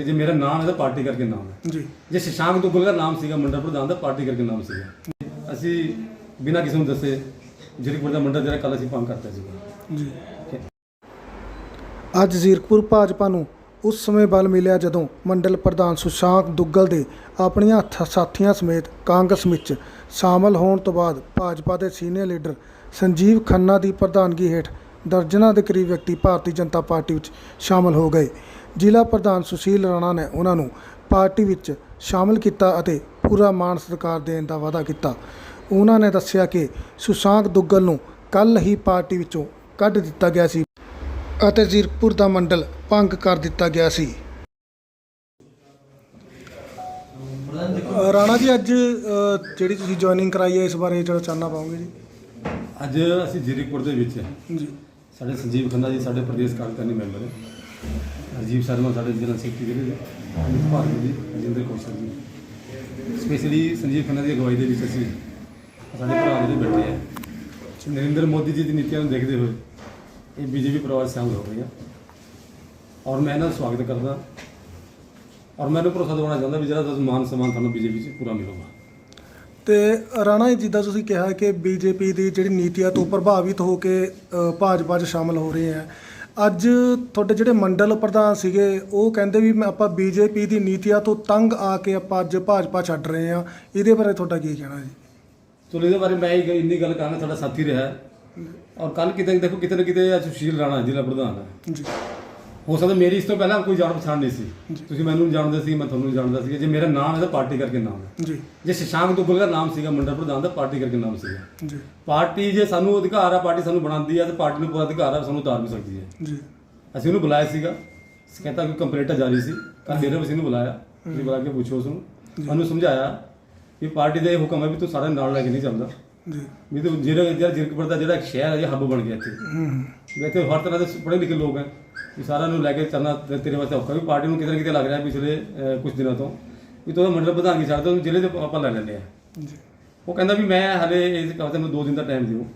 ਹੈ ਜੇ ਮੇਰਾ ਨਾਮ ਹੈ ਤਾਂ ਪਾਰਟੀ ਕਰਕੇ ਨਾਮ ਹੈ। ਜੀ। ਜੇ ਸ਼ਸ਼ਾਂਕ ਦੁੱਗਲ ਦਾ ਨਾਮ ਸੀਗਾ ਮੰਡਲ ਪ੍ਰਧਾਨ ਦਾ ਪਾਰਟੀ ਕਰਕੇ ਨਾਮ ਸੀਗਾ। ਅਸੀਂ ਬਿਨਾਂ ਕਿਸੇ ਨੂੰ ਦੱਸੇ ਜਰੀਪੁਰ ਦਾ ਮੰਡਲ ਜਿਹੜਾ ਕੱਲ ਅਸੀਂ ਭੰਗ ਕਰਤਾ ਸੀਗਾ। ਜੀ। ਅੱਜ ਜ਼ੀਰਕਪੁਰ ਭਾਜਪਾ ਨੂੰ ਉਸ ਸਮੇਂ ਬਲ ਮਿਲਿਆ ਜਦੋਂ ਮੰਡਲ ਪ੍ਰਧਾਨ ਸੁਸ਼ਾਂਕ ਦੁੱਗਲ ਦੇ ਆਪਣੀਆਂ ਸਾਥੀਆਂ ਸਮੇਤ ਕਾਂਗਰਸ ਵਿੱਚ ਸ਼ਾਮਲ ਹੋਣ ਤੋਂ ਬਾਅਦ ਭਾਜਪਾ ਦੇ ਸੀਨੀਅਰ ਲੀਡਰ ਸੰਜੀਵ ਖੰਨਾ ਦੀ ਪ੍ਰਧਾਨਗੀ ਹੇਠ ਦਰਜਨਾਂ ਦੇ ਕਰੀਬ ਵਿਅਕਤੀ ਭਾਰਤੀ ਜਨਤਾ ਪਾਰਟੀ ਵਿੱਚ ਸ਼ਾਮਲ ਹੋ ਗਏ। ਜ਼ਿਲ੍ਹਾ ਪ੍ਰਧਾਨ ਸੁਸ਼ੀਲ ਰਾਣਾ ਨੇ ਉਹਨਾਂ ਨੂੰ ਪਾਰਟੀ ਵਿੱਚ ਸ਼ਾਮਲ ਕੀਤਾ ਅਤੇ ਪੂਰਾ ਮਾਣ ਸਤਿਕਾਰ ਦੇਣ ਦਾ ਵਾਅਦਾ ਕੀਤਾ। ਉਹਨਾਂ ਨੇ ਦੱਸਿਆ ਕਿ ਸੁਸ਼ਾਂਕ ਦੁੱਗਲ ਨੂੰ ਕੱਲ ਹੀ ਪਾਰਟੀ ਵਿੱਚੋਂ ਕੱਢ ਦਿੱਤਾ ਗਿਆ ਸੀ ਅਤੇ ਜ਼ੀਰਕਪੁਰ ਦਾ ਮੰਡਲ ਭੰਗ ਕਰ ਦਿੱਤਾ ਗਿਆ ਸੀ। ਰਾਣਾ ਜੀ ਅੱਜ ਜਿਹੜੀ ਤੁਸੀਂ ਜੁਆਇਨਿੰਗ ਕਰਾਈ ਹੈ ਇਸ ਬਾਰੇ ਜਿਹੜਾ ਚਾਨਣਾ ਪਾਉਂਗੇ ਜੀ? ਅੱਜ ਅਸੀਂ ਜੀਰਕਪੁਰ ਦੇ ਵਿੱਚ ਜੀ। ਸਾਡੇ ਸੰਜੀਵ ਖੰਨਾ ਜੀ ਸਾਡੇ ਪ੍ਰਦੇਸ਼ ਕਾਰਜਕਾਰਨੀ ਮੈਂਬਰ ਹੈ। ਰਾਜੀਵ ਸ਼ਰਮਾ ਸਾਡੇ ਜ਼ਿਲ੍ਹਾ ਸੈਕਟਰੀ ਜਿਹੜੇ ਨੇ। ਭਾਰਤੀ ਜੀ ਰਜਿੰਦਰ ਕੌਸ਼ਲ ਜੀ ਸਪੈਸ਼ਲੀ ਸੰਜੀਵ ਖੰਨਾ ਦੀ ਅਗਵਾਈ ਦੇ ਵਿੱਚ ਅਸੀਂ ਸਾਡੇ ਭਰਾ ਜਿਹੜੇ ਬੈਠੇ ਆ, ਨਰਿੰਦਰ ਮੋਦੀ ਜੀ ਦੀ ਨੀਤੀਆਂ ਨੂੰ ਦੇਖਦੇ ਹੋਏ ਇਹ ਬੀਜੇਪੀ ਪਰਿਵਾਰ 'ਚ ਸ਼ਾਮਲ ਹੋ ਗਏ ਆ। ਔਰ ਮੈਂ ਇਹਨਾਂ ਦਾ ਸਵਾਗਤ ਕਰਦਾ। ਔਰ ਮੈਨੂੰ ਭਰੋਸਾ ਦਿਵਾਉਣਾ ਚਾਹੁੰਦਾ ਵੀ ਜਿਹੜਾ ਤੁਹਾਨੂੰ ਮਾਨ ਸਨਮਾਨ ਤੁਹਾਨੂੰ ਬੀਜੇਪੀ 'ਚ ਪੂਰਾ ਮਿਲੂਗਾ। ਤੇ ਰਾਣਾ ਜੀ, ਜਿੱਦਾਂ ਤੁਸੀਂ ਕਿਹਾ ਕਿ ਬੀਜੇਪੀ ਦੀ ਜਿਹੜੀ ਨੀਤੀਆਂ ਤੋਂ ਪ੍ਰਭਾਵਿਤ ਹੋ ਕੇ ਭਾਜਪਾ 'ਚ ਸ਼ਾਮਲ ਹੋ ਰਹੇ ਆ। ਅੱਜ ਤੁਹਾਡੇ ਜਿਹੜੇ ਮੰਡਲ ਪ੍ਰਧਾਨ ਸੀਗੇ ਉਹ ਕਹਿੰਦੇ ਵੀ ਮੈਂ ਆਪਾਂ ਬੀਜੇਪੀ ਦੀ ਨੀਤੀਆਂ ਤੋਂ ਤੰਗ ਆ ਕੇ ਆਪਾਂ ਅੱਜ ਭਾਜਪਾ ਛੱਡ ਰਹੇ ਆ ਇਹਦੇ ਬਾਰੇ ਤੁਹਾਡਾ ਕੀ ਕਹਿਣਾ ਜੀ? ਚਲੋ ਇਹਦੇ ਬਾਰੇ ਮੈਂ ਹੀ ਇੰਨੀ ਗੱਲ ਕਰਾਂਗਾ ਸਾਡਾ ਸਾਥੀ ਰਿਹਾ। ਔਰ ਕੱਲ ਕਿਤੇ ਦੇਖੋ ਕਿਤੇ ਨਾ ਕਿਤੇ ਸੁਸ਼ੀਲ ਰਾਣਾ ਜ਼ਿਲ੍ਹਾ ਪ੍ਰਧਾਨ ਹੈ। ਜੀ। ਹੋ ਸਕਦਾ ਮੇਰੀ ਇਸ ਤੋਂ ਪਹਿਲਾਂ ਕੋਈ ਜਾਣ ਪਛਾਣ ਨਹੀਂ ਸੀ। ਤੁਸੀਂ ਮੈਨੂੰ ਨਹੀਂ ਜਾਣਦੇ ਸੀ ਮੈਂ ਤੁਹਾਨੂੰ ਨਹੀਂ ਜਾਣਦਾ ਸੀ। ਜੇ ਮੇਰਾ ਨਾਮ ਹੈ ਤਾਂ ਪਾਰਟੀ ਕਰਕੇ ਨਾਮ ਹੈ। ਜੀ। ਜੇ ਸ਼ਸ਼ਾਂਕ ਦੁੱਗਲ ਦਾ ਨਾਮ ਸੀਗਾ ਮੰਡਲ ਪ੍ਰਧਾਨ ਦਾ ਪਾਰਟੀ ਕਰਕੇ ਨਾਮ ਸੀਗਾ। ਜੀ। ਪਾਰਟੀ ਜੇ ਸਾਨੂੰ ਅਧਿਕਾਰ ਆ ਪਾਰਟੀ ਸਾਨੂੰ ਬਣਾਉਂਦੀ ਆ ਤੇ ਪਾਰਟੀ ਨੂੰ ਪੂਰਾ ਅਧਿਕਾਰ ਆ ਸਾਨੂੰ ਉਤਾਰ ਵੀ ਸਕਦੀ ਹੈ। ਜੀ। ਅਸੀਂ ਉਹਨੂੰ ਬੁਲਾਇਆ ਸੀਗਾ। ਕਹਿੰਦਾ ਕਿ ਕੰਪਲੇਂਟਰ ਜਾਰੀ ਸੀ। ਕੱਲ ਡੇਰੇ ਵਸੀ ਨੂੰ ਬੁਲਾਇਆ। ਤੁਸੀਂ ਬੁਲਾ ਕੇ ਪੁੱਛੋ ਉਸ ਨੂੰ ਉਹਨੂੰ ਸਮਝਾਇਆ ਕਿ ਪਾਰਟੀ ਦਾ ਇਹ ਹੁਕਮ ਹੈ ਵੀ ਤੂੰ ਸਾਡੇ ਨਾਲ ਲੈ ਕੇ ਨਹੀਂ ਚੱਲਦਾ। ਜੀ। ਵੀ ਤੂੰ ਜਿਹੜਾ ਜਿਹੜਾ ਜਿਰਕਪੁਰ ਦਾ ਜਿਹੜਾ ਇੱਕ ਸ਼ਹਿਰ ਹੈ ਇਹ ਹੱਬ ਬਣ ਗਿਆ ਇੱਥੇ। ਹੂੰ। ਇੱਥੇ ਹਰ ਤਰ੍ਹਾਂ ਦੇ ਪੜ੍ਹੇ ਲਿਖੇ ਲੋਕ ਹੈ। ਵੀ ਸਾਰਿਆਂ ਨੂੰ ਲੈ ਕੇ ਚੱਲਣਾ ਤੇ- ਤੇਰੇ ਵਾਸਤੇ ਔਖਾ ਵੀ ਪਾਰਟੀ ਨੂੰ ਕਿਤੇ ਨਾ ਕਿਤੇ ਲੱਗ ਰਿਹਾ ਪਿਛਲੇ ਕੁਝ ਦਿਨਾਂ ਤੋਂ। ਵੀ ਤੂੰ ਮੰਡਲ ਪ੍ਰਧਾਨਗੀ ਛੱਡ ਦੇ ਜ਼ਿਲ੍ਹੇ ਦੇ ਆਪਾਂ ਲੈ ਲੈਂਦੇ ਆ ਜੀ। ਉਹ ਕਹਿੰਦਾ ਵੀ ਮੈਂ ਹਲੇ ਇਸ ਕੰਮ ਤੇ ਮੈਨੂੰ 2 ਦਿਨ ਦਾ ਟਾਈਮ ਦਿਓ।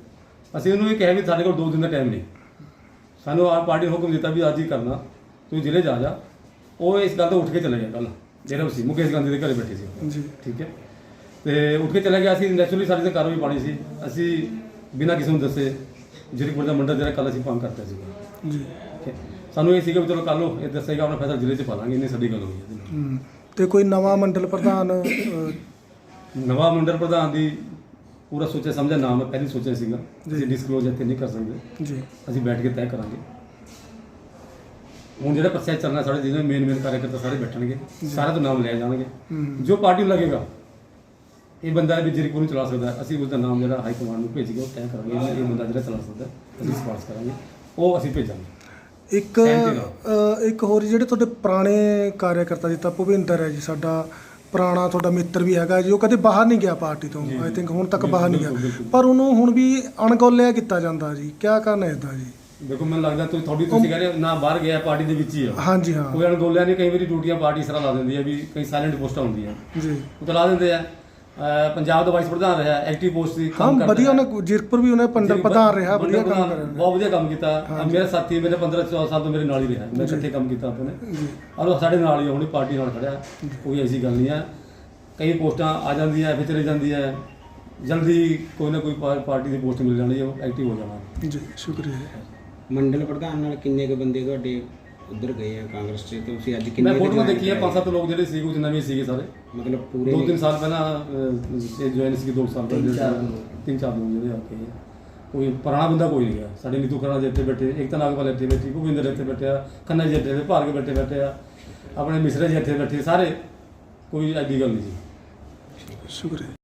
ਅਸੀਂ ਉਹਨੂੰ ਇਹ ਕਿਹਾ ਵੀ ਸਾਡੇ ਕੋਲ 2 ਦਿਨ ਦਾ ਟਾਈਮ ਨਹੀਂ। ਸਾਨੂੰ ਆ ਪਾਰਟੀ ਨੇ ਹੁਕਮ ਦਿੱਤਾ ਵੀ ਅੱਜ ਹੀ ਕਰਨਾ। ਤੂੰ ਜ਼ਿਲ੍ਹੇ ਜਾ ਜਾ। ਉਹ ਇਸ ਗੱਲ ਤੋਂ ਉੱਠ ਕੇ ਚਲੇ ਗਿਆ ਕੱਲ ਜਿਹੜਾ ਸੀ ਮੁਕੇਸ਼ ਗਾਂਧੀ ਦੇ ਘਰੇ ਬੈਠੇ ਸੀ ਜੀ। ਠੀਕ ਹੈ। ਤੇ ਉੱਠ ਕੇ ਚਲਾ ਗਿਆ। ਸੀ ਨੈਚੁਰਲੀ ਸਾਡੀ ਤੇ ਕਾਰਵਾਈ ਪਾਣੀ ਸੀ। ਅਸੀਂ ਬਿਨਾਂ ਕਿਸੇ ਨੂੰ ਦੱਸੇ ਜਰੀਪੁਰ ਦਾ ਮੰਡਲ ਜਿਹੜਾ ਕੱਲ ਅਸੀਂ ਭੰਗ ਕਰਤਾ ਸੀ। ਜੀ। ਠੀਕ ਹੈ। ਸਾਨੂੰ ਇਹ ਸੀਗਾ ਵੀ ਚਲੋ ਕੱਲ ਨੂੰ ਇਹ ਦੱਸੇਗਾ ਆਪਣਾ ਫੈਸਲਾ ਜ਼ਿਲ੍ਹੇ 'ਚ ਪਾ ਲਾਂਗੇ ਇੰਨੀ ਸਾਡੀ ਗੱਲ ਹੋਈ ਹੈ ਤੇ ਕੋਈ ਨਵਾਂ ਮੰਡਲ ਪ੍ਰਧਾਨ ਨਵਾਂ ਮੰਡਲ ਪ੍ਰਧਾਨ ਦੀ ਪੂਰਾ ਸੋਚਿਆ ਸਮਝਿਆ ਨਾਮ ਹੈ ਪਹਿਲੀ ਸੋਚਿਆ ਸੀਗਾ ਅਸੀਂ ਡਿਸਕਲੋਜ਼ ਇੱਥੇ ਨਹੀਂ ਕਰ ਸਕਦੇ। ਜੀ। ਅਸੀਂ ਬੈਠ ਕੇ ਤੈਅ ਕਰਾਂਗੇ। ਹੁਣ ਜਿਹੜਾ ਪ੍ਰੋਸੈਸ ਚੱਲਣਾ ਸਾਡੇ ਜਿਹਨੇ ਮੇਨ ਮੇਨ ਕਾਰਜਕਰਤਾ ਸਾਰੇ ਬੈਠਣਗੇ ਸਾਰਾ ਤੋਂ ਨਾਮ ਲਿਆ ਜਾਣਗੇ। ਹੂੰ। ਜੋ ਪਾਰਟੀ ਨੂੰ ਲੱਗੇਗਾ ਇਹ ਬੰਦਾ ਵੀ ਜਰੀਪੁਰ ਨੂੰ ਚਲਾ ਸਕਦਾ। ਹੈ, ਅਸੀਂ ਉਸ ਦਾ ਨਾਮ ਜਿਹੜਾ ਹਾਈ ਕਮਾਂਡ ਨੂੰ ਭੇਜ ਕੇ ਉਹ ਤੈਅ ਕਰਾਂਗੇ ਇਹ ਇਹ ਬੰਦਾ ਜਿਹੜਾ ਚਲਾ ਸਕਦਾ ਹੈ, ਅਸੀਂ ਸਿਫਾਰਿਸ਼ ਕਰਾਂਗੇ ਉਹ ਅਸੀਂ ਭੇਜਾਂਗੇ। ਇੱਕ ਅ, ਇੱਕ ਹੋਰ ਜਿਹੜੇ ਤੁਹਾਡੇ ਪੁਰਾਣੇ ਕਾਰਜਕਰਤਾ ਜਿੱਦਾਂ ਭੁਪਿੰਦਰ ਹੈ ਜੀ ਸਾਡਾ ਪੁਰਾਣਾ ਤੁਹਾਡਾ ਮਿੱਤਰ ਵੀ ਹੈਗਾ ਜੀ ਉਹ ਕਦੇ ਬਾਹਰ ਨਹੀਂ ਗਿਆ ਪਾਰਟੀ ਤੋਂ ਆਈ ਥਿੰਕ ਹੁਣ ਤੱਕ ਬਾਹਰ ਨਹੀਂ ਗਿਆ। ਪਰ ਉਹਨੂੰ ਹੁਣ ਵੀ ਅਣਗੌਲਿਆ ਕੀਤਾ ਜਾਂਦਾ ਜੀ ਕੀ ਕਾਰਨ ਹੈ ਇਦਾਂ ਜੀ? ਦੇਖੋ ਮੈਨੂੰ ਲੱਗਦਾ ਤੁਸੀਂ ਤੁਹਾਡੀ ਤੁਸੀਂ ਕਹਿ ਰਹੇ ਹੋ, ਨਾ ਬਾਹਰ ਗਿਆ ਪਾਰਟੀ ਦੇ ਵਿੱਚ ਹੀ ਆ। ਹਾਂਜੀ ਹਾਂ। ਕੋਈ ਅਣਗੋਲਿਆ ਨਹੀਂ ਕਈ ਵਾਰੀ ਡਿਊਟੀਆਂ ਪਾਰਟੀ ਇਸ ਤਰ੍ਹਾਂ ਲਾ ਦਿੰਦੀ ਹੈ ਵੀ ਕਈ ਸਾਇਲੈਂਟ ਪੋਸਟਾਂ ਹੁੰਦੀਆਂ। ਜੀ। ਉਹ ਤਾਂ ਲਾ ਦਿੰਦੇ ਆ। ਪੰਜਾਬ ਦਾ ਵਾਈਸ ਪ੍ਰਧਾਨ ਰਿਹਾ ਐਕਟਿਵ ਪੋਸਟ ਦੀ ਹਾਂ ਕੰਮ ਕਰਦਾ ਵਧੀਆ। ਉਹਨੇ ਜੀਰਕਪੁਰ ਵੀ ਉਹਨੇ ਪੰਡਰ ਪ੍ਰਧਾਨ ਰਿਹਾ ਵਧੀਆ ਕੰਮ ਕਰਿਆ ਬਹੁਤ ਵਧੀਆ ਕੰਮ ਕੀਤਾ। ਮੇਰਾ ਸਾਥੀ ਮੇਰੇ 15 14 ਸਾਲ ਤੋਂ ਮੇਰੇ ਨਾਲ ਹੀ ਰਿਹਾ। ਮੈਂ ਇਕੱਠੇ ਕੰਮ ਕੀਤਾ ਆਪਾਂ ਨੇ। ਔਰ ਉਹ ਸਾਡੇ ਨਾਲ ਹੀ ਹੁਣੀ ਪਾਰਟੀ ਨਾਲ ਖੜਿਆ। ਕੋਈ ਐਸੀ ਗੱਲ ਨਹੀਂ ਹੈ ਕਈ ਪੋਸਟਾਂ ਆ ਜਾਂਦੀਆਂ ਫਿਰ ਚਲੇ ਜਾਂਦੀਆਂ ਜਲਦੀ ਕੋਈ ਨਾ ਕੋਈ ਪਾ- ਪਾਰਟੀ ਦੀ ਪੋਸਟ ਮਿਲ ਜਾਣੀ ਹੈ ਉਹ ਐਕਟਿਵ ਹੋ ਜਾਣਾ। ਜੀ ਸ਼ੁਕਰੀਆ। ਮੰਡਲ ਪ੍ਰਧਾਨ ਨਾਲ ਕਿੰਨੇ ਕੁ ਬੰਦੇ ਤੁਹਾਡੇ ਉੱਧਰ ਗਏ ਆ ਕਾਂਗਰਸ 'ਚ ਤੇ ਤੁਸੀਂ ਅੱਜ ਕਿੰਨੇ ਫੋਟੋਆਂ ਦੇਖੀਆਂ ਪੰਜ ਸੱਤ ਲੋਕ ਜਿਹੜੇ ਸੀ ਕੁਝ ਨਵੇਂ ਸੀਗੇ ਸਾਰੇ। ਮਤਲਬ ਪੂਰੇ ਦੋ ਤਿੰਨ ਸਾਲ ਪਹਿਲਾਂ ਜੁਆਇਨ ਸੀ ਦੋ ਸਾਲ ਪਹਿਲਾਂ ਤਿੰਨ ਚਾਰ ਲੋਕ। ਜਿਹੜੇ ਆ ਕੇ ਕੋਈ ਪੁਰਾਣਾ ਬੰਦਾ ਕੋਈ ਨਹੀਂ ਗਿਆ। ਸਾਡੇ ਨੀਤੂ ਖਰਾ ਦੇ ਇੱਥੇ ਬੈਠੇ ਇੱਕ ਤਾਂ ਨਾਗਪਾਲ ਇੱਥੇ ਬੈਠੀ ਭੁਪਿੰਦਰ ਇੱਥੇ ਬੈਠਿਆ ਖੰਨਾ ਜੀ ਇੱਥੇ ਭਾਰਗ ਬੈਠੇ ਬੈਠੇ ਆ ਆਪਣੇ ਮਿਸਰਾ ਜੀ ਇੱਥੇ ਬੈਠੇ ਸਾਰੇ। ਕੋਈ ਐਡੀ ਗੱਲ ਨਹੀਂ ਸੀ। ਸ਼ੁਕਰੀਆ।